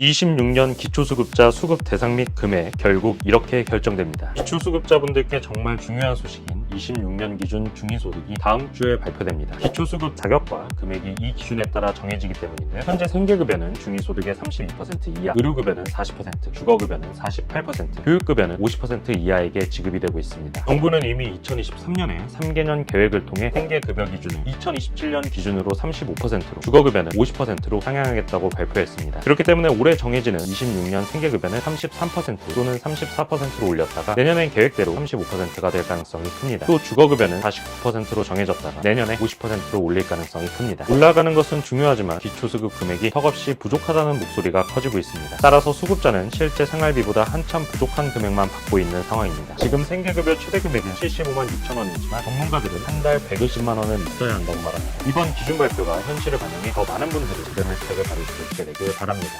26년 기초수급자 수급 대상 및 금액 결국 이렇게 결정됩니다. 기초수급자분들께 정말 중요한 소식인 26년 기준 중위소득이 다음 주에 발표됩니다. 기초수급 자격과 금액이 이 기준에 따라 정해지기 때문인데 현재 생계급여는 중위소득의 32% 이하, 의료급여는 40%, 주거급여는 48%, 교육급여는 50% 이하에게 지급이 되고 있습니다. 정부는 이미 2023년에 3개년 계획을 통해 생계급여 기준을 2027년 기준으로 35%로, 주거급여는 50%로 상향하겠다고 발표했습니다. 그렇기 때문에 올해 정해지는 26년 생계급여는 33% 또는 34%로 올렸다가 내년엔 계획대로 35%가 될 가능성이 큽니다. 또 주거급여는 49%로 정해졌다가 내년에 50%로 올릴 가능성이 큽니다. 올라가는 것은 중요하지만 기초수급 금액이 턱없이 부족하다는 목소리가 커지고 있습니다. 따라서 수급자는 실제 생활비보다 한참 부족한 금액만 받고 있는 상황입니다. 지금 생계급여 최대 금액은 75만 6천 원이지만 전문가들은 한 달 150만 원은 있어야 한다고 말합니다. 이번 기준 발표가 현실을 반영해 더 많은 분들이 제대로 혜택을 받을 수 있게 되길 바랍니다.